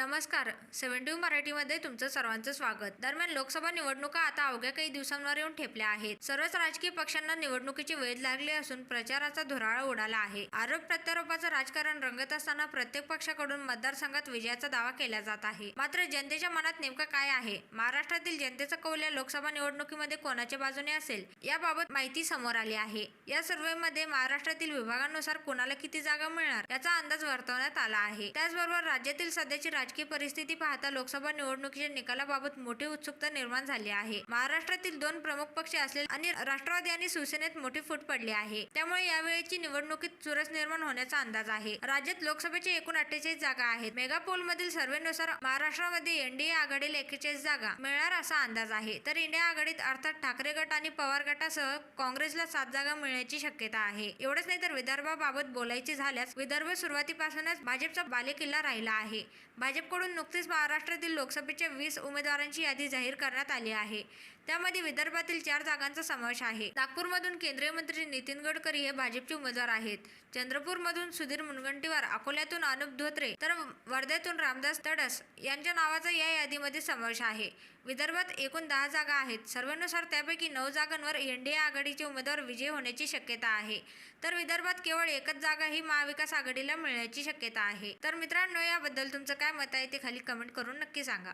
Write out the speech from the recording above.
नमस्कार. Seven seventy मराठीमध्ये तुमचं सर्वांचं स्वागत. दरम्यान लोकसभा निवडणुका आता अवघ्या काही दिवसांवर येऊन ठेपल्या आहेत. सर्वच राजकीय पक्षांना निवडणुकीची वेध लागली असून प्रचाराचा धुराळा उडाला आहे. आरोप प्रत्यारोपाचं राजकारण रंगत असताना प्रत्येक पक्षाकडून मतदारसंघात विजयाचा दावा केला जात आहे. मात्र जनतेच्या मनात नेमकं काय आहे? महाराष्ट्रातील जनतेचा कौल या लोकसभा निवडणुकीमध्ये कोणाच्या बाजूने असेल? याबाबत माहिती समोर आली आहे. या सर्व्हेमध्ये महाराष्ट्रातील विभागानुसार कोणाला किती जागा मिळणार याचा अंदाज वर्तवण्यात आला आहे. त्याचबरोबर राज्यातील सध्याची राजकीय परिस्थिती पाहता लोकसभा निवडणुकीच्या निकालाबाबत मोठी उत्सुकता निर्माण झाली आहे. महाराष्ट्रातील दोन प्रमुख पक्ष असलेले आणि राष्ट्रवादी आणि शिवसेनेत मोठी फूट पडली आहे. त्यामुळे यावेळीची निवडणुकीत चुरस निर्माण होण्याचा अंदाज आहे. राज्यात लोकसभेची एकूण अठ्ठेचाळीस जागा आहेत. मेगा पोल मधील सर्वेनुसार महाराष्ट्रामध्ये एनडीए आघाडीला एक्केचाळीस जागा मिळणार असा अंदाज आहे. तर इंडिया आघाडीत अर्थात ठाकरे गट आणि पवार गटासह काँग्रेसला सात जागा मिळण्याची शक्यता आहे. एवढंच नाही तर विदर्भाबाबत बोलायचे झाल्यास विदर्भ सुरुवातीपासूनच भाजपचा बालेकिल्ला राहिला आहे. भाजप भाजपकडून नुकतीच महाराष्ट्रातील लोकसभेच्या वीस उमेदवारांची यादी जाहीर करण्यात आली आहे. त्यामध्ये विदर्भातील चार जागांचा समावेश आहे. नागपूरमधून केंद्रीय मंत्री नितीन गडकरी हे भाजपचे उमेदवार आहेत. चंद्रपूरमधून सुधीर मुनगंटीवार अकोल्यातून अनुप धोत्रे तर वर्ध्यातून रामदास तडस यांच्या नावाचा या यादीमध्ये समावेश आहे. विदर्भात एकूण दहा जागा आहेत. सर्वांनुसार त्यापैकी नऊ जागांवर एनडीए आघाडीचे उमेदवार विजयी होण्याची शक्यता आहे. तर विदर्भात केवळ एकच जागा ही महाविकास आघाडीला मिळण्याची शक्यता आहे. तर मित्रांनो याबद्दल तुमचं काय मत आहे ते खाली कमेंट करून नक्की सांगा.